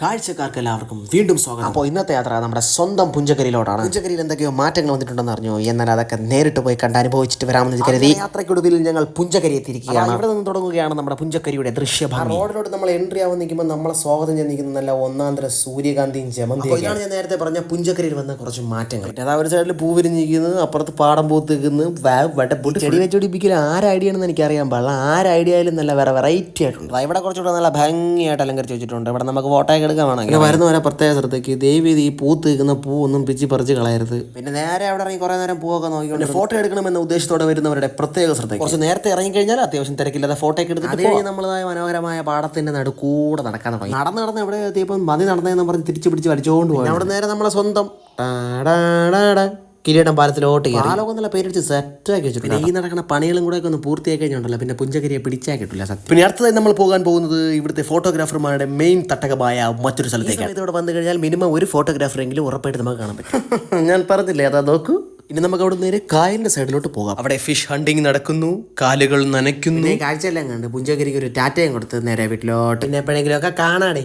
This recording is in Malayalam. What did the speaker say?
കാഴ്ചക്കാർക്ക് എല്ലാവർക്കും വീണ്ടും സ്വാഗതം. അപ്പോൾ ഇന്നത്തെ യാത്ര നമ്മുടെ സ്വന്തം പുഞ്ചക്കരിയിലോട്ടാണ് പുഞ്ചക്കരിയിൽ എന്തൊക്കെയോ മാറ്റങ്ങൾ വന്നിട്ടുണ്ടെന്ന് അറിഞ്ഞു. എന്നാൽ അതൊക്കെ നേരിട്ട് പോയി കണ്ട് അനുഭവിച്ചിട്ട് വരാമെന്ന് കരുതി. യാത്രയ്ക്കൊടുവിൽ ഞങ്ങൾ പുഞ്ചക്കരി എത്തിയിരിക്കുകയാണ് ഇവിടെ നിന്ന് തുടങ്ങുകയാണ് നമ്മുടെ പുഞ്ചക്കരിയുടെ ദൃശ്യഭാഗം. റോഡിലോട്ട് നമ്മൾ എൻട്രി ആവാൻ നിൽക്കുമ്പോൾ നമ്മളെ സ്വാഗതം ചെയ്യാൻ നിൽക്കുന്ന നല്ല ഒന്നാന്തര സൂര്യകാന്തിയും ജമന്തി ഇതാണ് ഞാൻ നേരത്തെ പറഞ്ഞ പുഞ്ചക്കരിയിൽ വന്ന കുറച്ച് മാറ്റങ്ങൾ. അതാ ഒരു സൈഡിൽ പൂ വിരിഞ്ഞിരിക്കുന്നത് അപ്പുറത്ത് പാടം പൂത്ത് നിൽക്കുന്നു വട്ടപ്പൊട്ട് ചെടി വെച്ചുപിടിപ്പിക്കൽ ആര് ഐഡിയ ആണെന്ന് എനിക്ക് അറിയാൻ പാടില്ല. ആര് ഐഡിയ ആയാലും നല്ല വേറെ വെറൈറ്റി ആയിട്ടുണ്ട്. ഇവിടെ കുറച്ചുകൂടെ നല്ല ഭംഗിയായിട്ട് അലങ്കരിച്ച് വെച്ചിട്ടുണ്ട്. ഇവിടെ നമുക്ക് ഫോട്ടോയൊക്കെ എടുക്കാൻ വരുന്ന വരുന്നവരെ പ്രത്യേക ശ്രദ്ധയ്ക്ക് ദേവി ഈ പൂത്ത് നിൽക്കുന്ന പൂ ഒന്നും പിച്ചി പറിച്ച് കളയരുത്. പിന്നെ നേരെ അവിടെ ഇറങ്ങി കുറേ നേരം പൂവൊക്കെ നോക്കിക്കൊണ്ട് ഫോട്ടോ എടുക്കണമെന്ന ഉദ്ദേശത്തോടെ വരുന്നവരുടെ പ്രത്യേക ശ്രദ്ധ കുറച്ച് നേരത്തെ ഇറങ്ങി കഴിഞ്ഞാൽ അത്യാവശ്യം തിരക്കില്ലാതെ ഫോട്ടോ ഒക്കെ എടുത്തിട്ട് നമ്മളതായ മനോഹരമായ പാടത്തിന്റെ നടുക്കൂടെ നടക്കാൻ തുടങ്ങി. നടന്ന് നടന്ന് എവിടെ എത്തിയപ്പോൾ മതി നടന്നതെന്ന് പറഞ്ഞ് തിരിച്ചു പിടിച്ച് വലിച്ചുകൊണ്ട് പോയി അവിടെ നേരെ നമ്മളെ സ്വന്തം കിരീടം പാലത്തിലോട്ട് കയറി. പാലമൊക്കെ നല്ല പേരടിച്ച് സെറ്റാക്കി വെച്ചിട്ടുണ്ട് ഈ നടക്കുന്ന പണികളും കൂടെ ഒക്കെ ഒന്ന് പൂർത്തിയാക്കി കഴിഞ്ഞുണ്ടല്ലോ. പിന്നെ പുഞ്ചകരിയെ പിടിച്ചാൽ കിട്ടില്ല സത്യം. പിന്നെ അടുത്തതായി നമ്മൾ പോകാൻ പോകുന്നത് ഇവിടുത്തെ ഫോട്ടോഗ്രാഫർമാരുടെ മെയിൻ തട്ടകമായ മറ്റൊരു സ്ഥലത്തേക്ക് ഇതോടെ വന്നു കഴിഞ്ഞാൽ മിനിമം ഒരു ഫോട്ടോഗ്രാഫറെങ്കിലും ഉറപ്പായിട്ട് നമുക്ക് കാണാൻ പറ്റും. ഞാൻ പറഞ്ഞില്ലേ അതാ നോക്കൂ. ഇനി നമുക്ക് അവിടെ നേരെ കായലിന്റെ സൈഡിലോട്ട് പോകാം. അവിടെ ഫിഷ് ഹണ്ടിങ് നടക്കുന്നു കാലുകൾ നനയ്ക്കുന്നു. കാഴ്ചയെല്ലാം കണ്ട് പുഞ്ചകരിക്ക് ഒരു ടാറ്റയും കൊടുത്ത് നേരെ വീട്ടിലോട്ട്. പിന്നെ എപ്പോഴെങ്കിലും ഒക്കെ കാണാടേ